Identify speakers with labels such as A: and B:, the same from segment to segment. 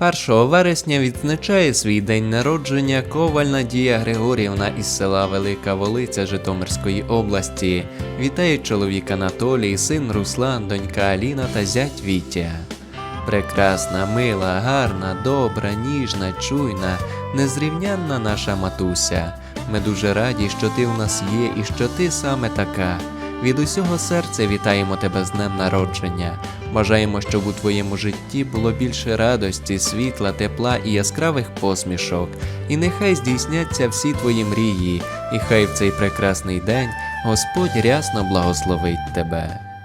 A: 1 вересня відзначає свій день народження Коваль Надія Григорівна із села Велика Волиця Житомирської області. Вітає чоловік Анатолій, син Руслан, донька Аліна та зять Вітя. Прекрасна, мила, гарна, добра, ніжна, чуйна, незрівнянна наша матуся. Ми дуже раді, що ти в нас є і що ти саме така. Від усього серця вітаємо тебе з днем народження. Бажаємо, щоб у твоєму житті було більше радості, світла, тепла і яскравих посмішок. І нехай здійсняться всі твої мрії, і хай в цей прекрасний день Господь рясно благословить тебе.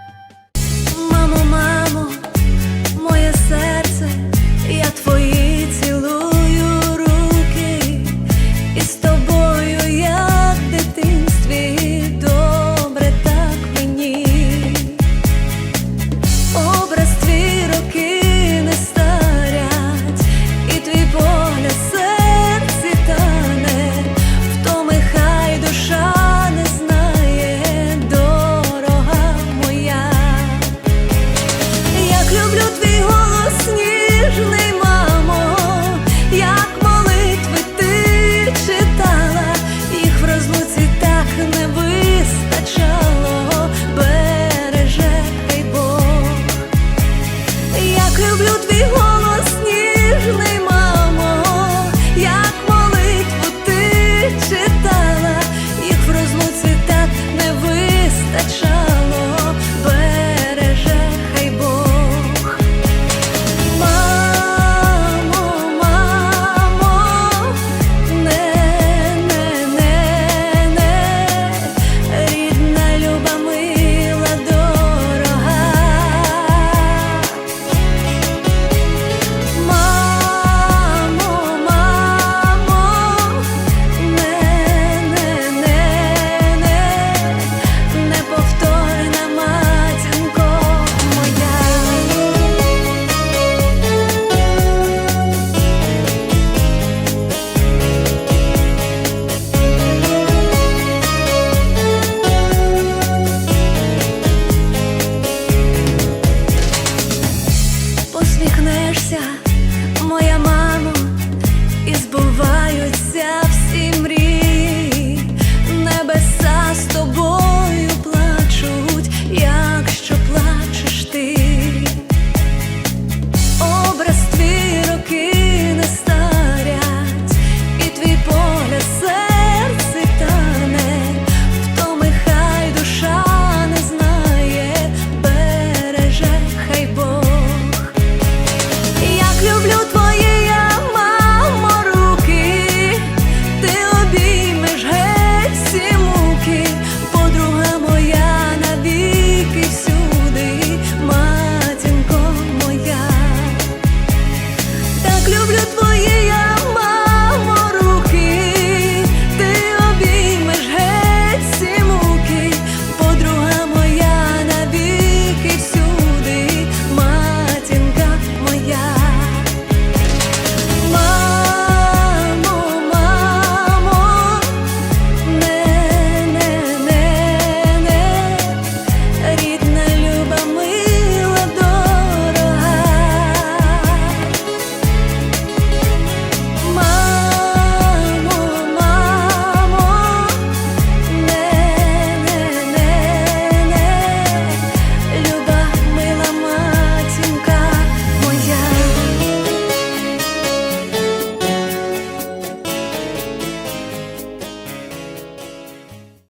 B: 자